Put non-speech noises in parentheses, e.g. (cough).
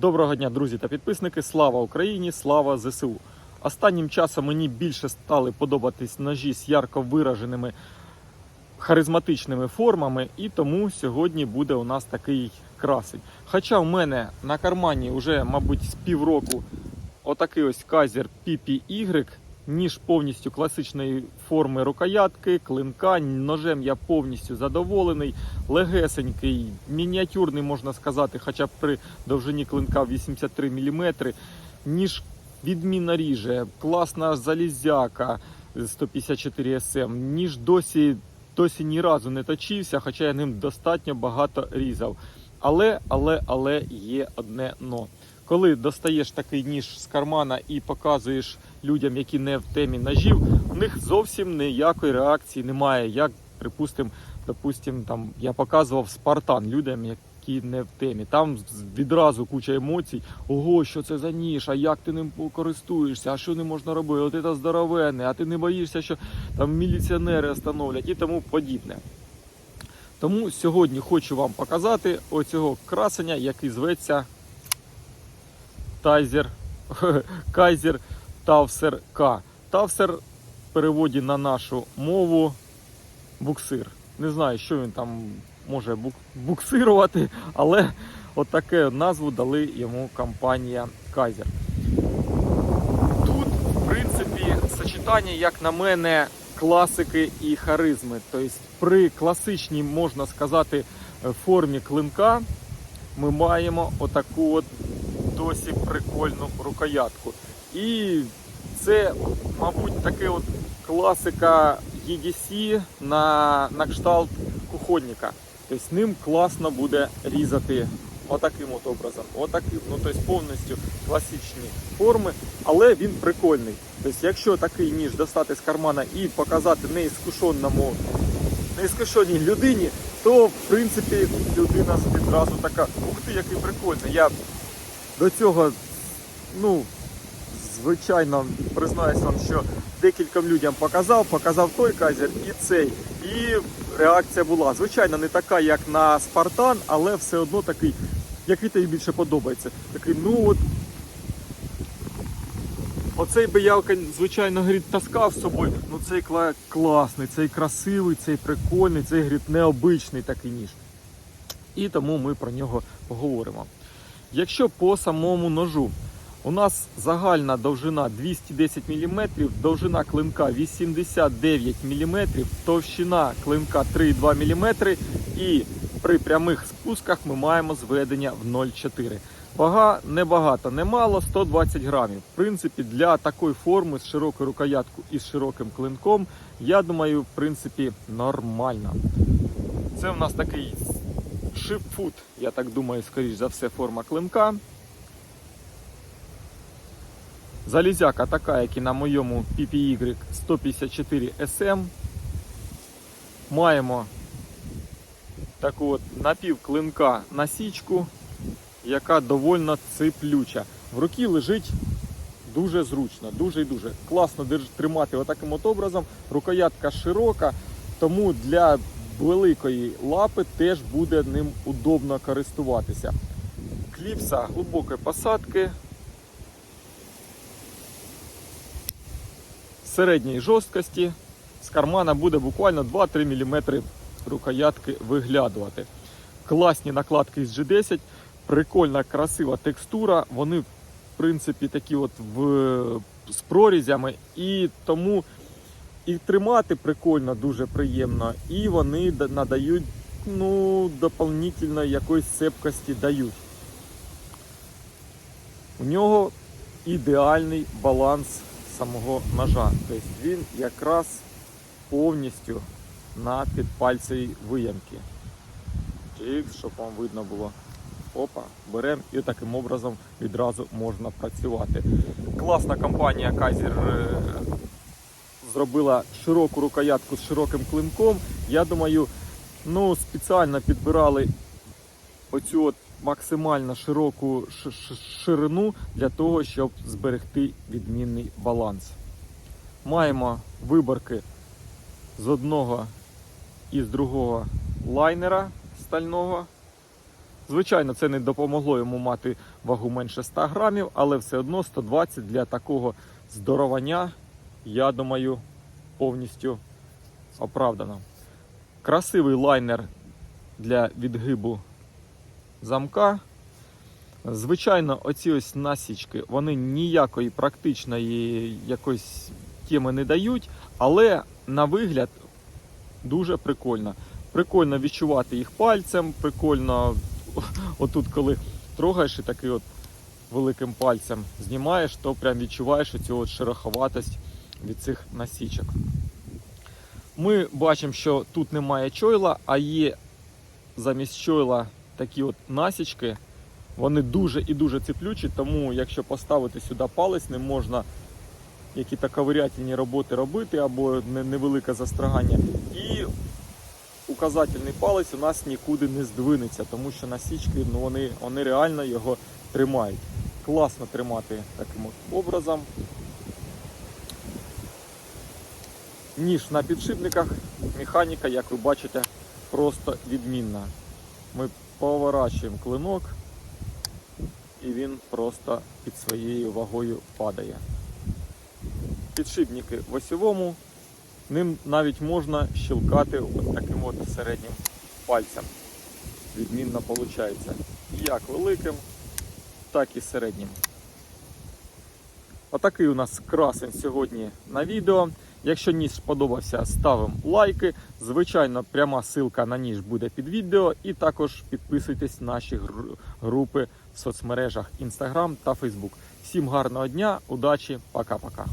Доброго дня, друзі та підписники. Слава Україні! Слава ЗСУ! Останнім часом мені більше стали подобатись ножі з ярко вираженими харизматичними формами, і тому сьогодні буде у нас такий красень. Хоча в мене на кармані вже, мабуть, з півроку отакий ось казір PPY, ніж повністю класичної форми рукоятки, клинка. Ножем я повністю задоволений. Легесенький, мініатюрний, можна сказати, хоча б при довжині клинка 83 мм. Ніж відмінно ріже, класна залізяка 154 SM. Ніж досі, досі ні разу не точився, хоча я ним достатньо багато різав. Але, але, але є одне но. Коли достаєш такий ніж з кармана і показуєш людям, які не в темі ножів, у них зовсім ніякої реакції немає. Як, припустимо, допустим, там я показував Спартан людям, які не в темі. Там відразу куча емоцій. Ого, що це за ніж, а як ти ним користуєшся, а що не можна робити? От це здоровенне, а ти не боїшся, що там міліціонери остановлять і тому подібне. Тому сьогодні хочу вам показати оцього красення, який зветься Тайзер (laughs) Кайзер Тавсер К. Тавсер в переводі на нашу мову буксир. Не знаю, що він там може бук- буксирувати, (laughs) але от назву дали йому компанія Кайзер. Тут, в принципі, сочетання, як на мене, класики і харизми. Тобто при класичній, можна сказати, формі клинка ми маємо отаку от досі прикольну рукоятку. І це, мабуть, таке от класика EDC на, на кшталт кухонника. Тобто ним класно буде різати отаким от образом. Отаким. Ну, тобто повністю класичні форми, але він прикольний. Тобто, якщо такий ніж достати з кармана і показати неіскушенному, неіскушеній людині, то в принципі людина відразу така, ух ти, який прикольний. Я до цього, ну, звичайно, признаюсь вам, що декільком людям показав, показав той казір і цей. І реакція була, звичайно, не така, як на Спартан, але все одно такий, який тобі більше подобається. Такий, ну от. Оцей би я, звичайно, говорить, таскав з собою. Ну цей кла- класний, цей красивий, цей прикольний, цей говорить, необичний такий ніж. І тому ми про нього поговоримо. Якщо по самому ножу у нас загальна довжина 210 мм, довжина клинка 89 мм, товщина клинка 3,2 мм і при прямих спусках ми маємо зведення в 0,4. Вага небагато, немало 120 грамів. В принципі, для такої форми з широкою рукояткою і з широким клинком, я думаю, в принципі, нормально. Це в нас такий шипфут, я так думаю, скоріш за все, форма клинка. Залізяка така, як і на моєму PPY 154 SM. Маємо таку от напівклинка насічку, яка довольно циплюча. В руці лежить дуже зручно, дуже і дуже. Класно тримати отаким от образом. Рукоятка широка, тому для великої лапи теж буде ним удобно користуватися. Кліпса глибокої посадки. Середньої жорсткості. З кармана буде буквально 2-3 мм рукоятки виглядувати. Класні накладки з G10, прикольна, красива текстура. Вони, в принципі, такі от в, з прорізями, і тому і тримати прикольно, дуже приємно, і вони надають ну, дополнительно якоїсь цепкості дають. У нього ідеальний баланс самого ножа. Тобто він якраз повністю на підпальцевій виямки. Чикс, щоб вам видно було. Опа, беремо і таким образом відразу можна працювати. Класна компанія Kaiser е, зробила широку рукоятку з широким клинком. Я думаю, ну спеціально підбирали оцю от максимально широку ширину для того, щоб зберегти відмінний баланс. Маємо виборки з одного і з другого лайнера стального. Звичайно, це не допомогло йому мати вагу менше 100 грамів, але все одно 120 для такого здоровання, я думаю, повністю оправдано. Красивий лайнер для відгибу замка. Звичайно, оці ось насічки, вони ніякої практичної якоїсь теми не дають, але на вигляд дуже прикольно. Прикольно відчувати їх пальцем, прикольно (laughs) отут, коли трогаєш і такий от великим пальцем знімаєш, то прям відчуваєш оцю от шероховатость від цих насічок. Ми бачимо, що тут немає чойла, а є замість чойла такі от насічки. Вони дуже і дуже ціплючі, тому якщо поставити сюди палець, не можна які то ковирятельні роботи робити або невелике застрагання. І указательний палець у нас нікуди не здвинеться, тому що насічки ну, вони, вони реально його тримають. Класно тримати таким от образом. Ніж на підшипниках, механіка, як ви бачите, просто відмінна. Ми поворачуємо клинок і він просто під своєю вагою падає. Підшипники в осьовому, ним навіть можна щелкати от таким от середнім пальцем. Відмінно виходить. Як великим, так і середнім. Отакий у нас красень сьогодні на відео. Якщо ніж сподобався, ставимо лайки. Звичайно, пряма ссылка на ніж буде під відео. І також підписуйтесь на наші гру- групи в соцмережах Instagram та Facebook. Всім гарного дня, удачі, пока-пока.